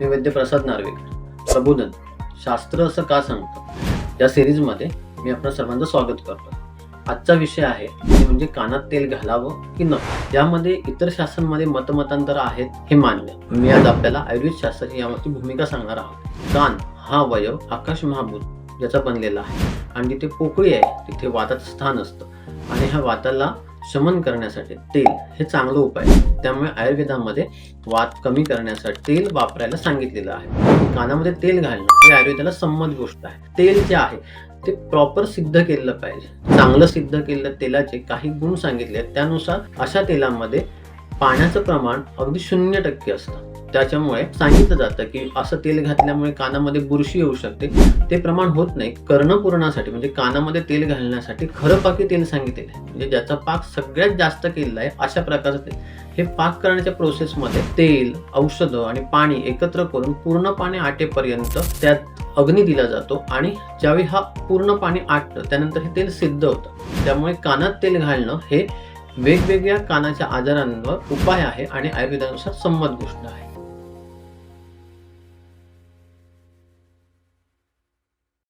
नैवेद्य वैद्य प्रसाद नार्वेकर प्रबोधन शास्त्र असं का सांगतं? या सिरीजमध्ये मी आपल्या सर्वांचं स्वागत करतो. आजचा विषय आहे ते म्हणजे कानात तेल घालावं की नको? यामध्ये इतर शास्त्रांमध्ये मतमतांतर आहेत हे मान्य. मी आज आपल्याला आयुर्वेद शास्त्राची यावरती भूमिका सांगणार आहोत. कान हा वयव आकाश महाभूत ज्याचा बनलेला आहे. आणि जिथे पोकळी आहे तिथे वाताचं स्थान असतं. आणि ह्या वाताला शमन करण्यासाठी तेल हे चांगलं उपाय आहे. त्यामुळे आयुर्वेदामध्ये वात कमी करण्यासाठी तेल वापरायला सांगितलेलं आहे. कानामध्ये तेल घालणं हे आयुर्वेदाला संमत गोष्ट आहे. तेल जे आहे ते प्रॉपर सिद्ध केलं पाहिजे. चांगलं सिद्ध केलेलं तेलाचे काही गुण सांगितले आहेत त्यानुसार अशा तेलामध्ये पाण्याचं प्रमाण अगदी शून्य टक्के असतं. त्याच्यामुळे सांगितलं जातं की असं तेल घातल्यामुळे कानामध्ये बुरशी येऊ शकते. ते प्रमाण होत नाही. कर्णपूर्णासाठी म्हणजे कानामध्ये तेल घालण्यासाठी खरं पाकी तेल सांगितलेलं आहे म्हणजे ज्याचा पाक सगळ्यात जास्त केलेला आहे अशा प्रकारचं तेल. हे पाक करण्याच्या प्रोसेसमध्ये तेल औषधं आणि पाणी एकत्र करून पूर्ण पाणी आटेपर्यंत त्यात अग्नी दिला जातो आणि ज्यावेळी हा पूर्ण पाणी आटतं त्यानंतर हे तेल सिद्ध होतं. त्यामुळे कानात तेल घालणं हे वेगवेगळ्या कानाच्या आजारांवर उपाय आहे आणि आयुर्वेदानुसार संमत गोष्ट आहे.